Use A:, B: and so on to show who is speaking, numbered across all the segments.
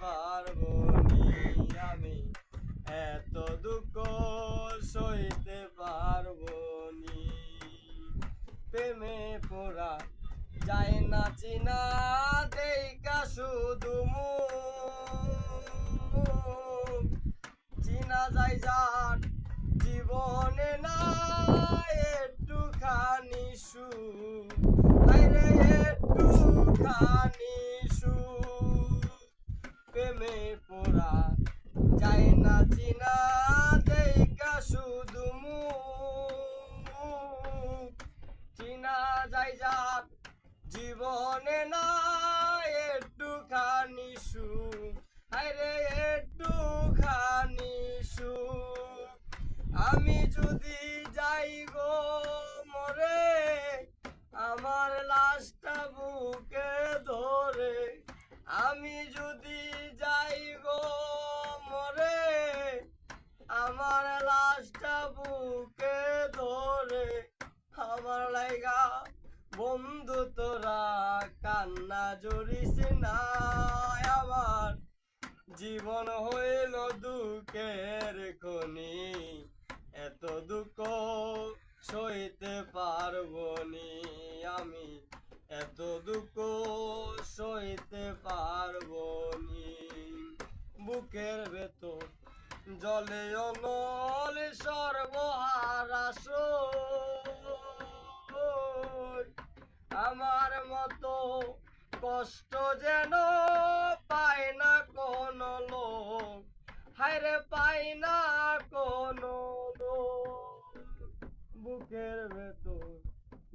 A: পারব আমি। এত দুঃখ সইতে পারব নি। প্রেমে পোড়া যায় না চিনা, দেখা শুধু চিনা যাই যাক জীবনে না, একটুখানি সুখ। চিনা দেইকা শুধু যায় যার জীবনে না, একটুখানি সুখ। আরে একটুখানি সুখ। আমি যদি যাই গো মরে, আমার লাশটা বুকে ধরে। আমি যদি লাশটা বুকে ধরে আমার লাইগা, বন্ধু তোরা, কান্না জড়িস না আমার। জীবন হইল দুঃখের খনি, এত দুঃখ সইতে পারব নি আমি। এত দুঃখ সইতে পারব নি। বুকের ভেতর জলে অনল সর্বহারা সই। আমার মতো কষ্ট যেন পায় না কোন লোক হায়রে পায় না কোন বুকের ভেতর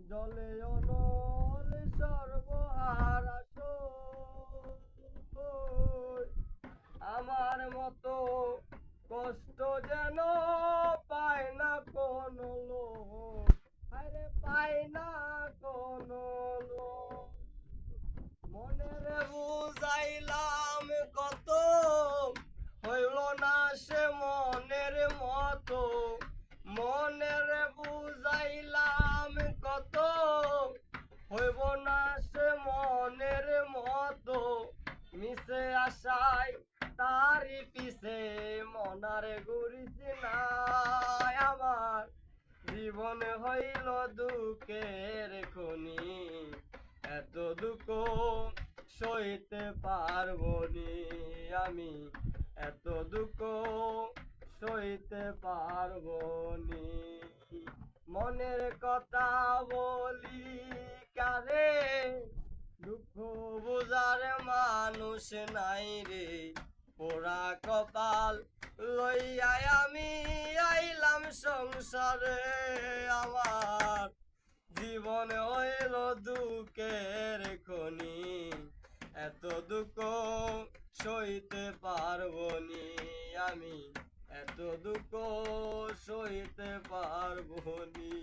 A: জলে অনল সর্বহারা তারি পিছে, মনারে ঘুরিস না আমার। জীবন হইল দুঃখের খনি, এত দুঃখ সইতে পারব আমি। এত দুঃখ সইতে পারব নি। মনের কথা বলি কারে? দুঃখ বুঝার মানুষ নাই রে। পোড়া কপাল লইয়া আমি আইলাম সংসারে। আমার জীবন হইল দুঃখের খনি, এত দুঃখ সইতে পারব নি আমি, এত দুঃখ সইতে পারব নি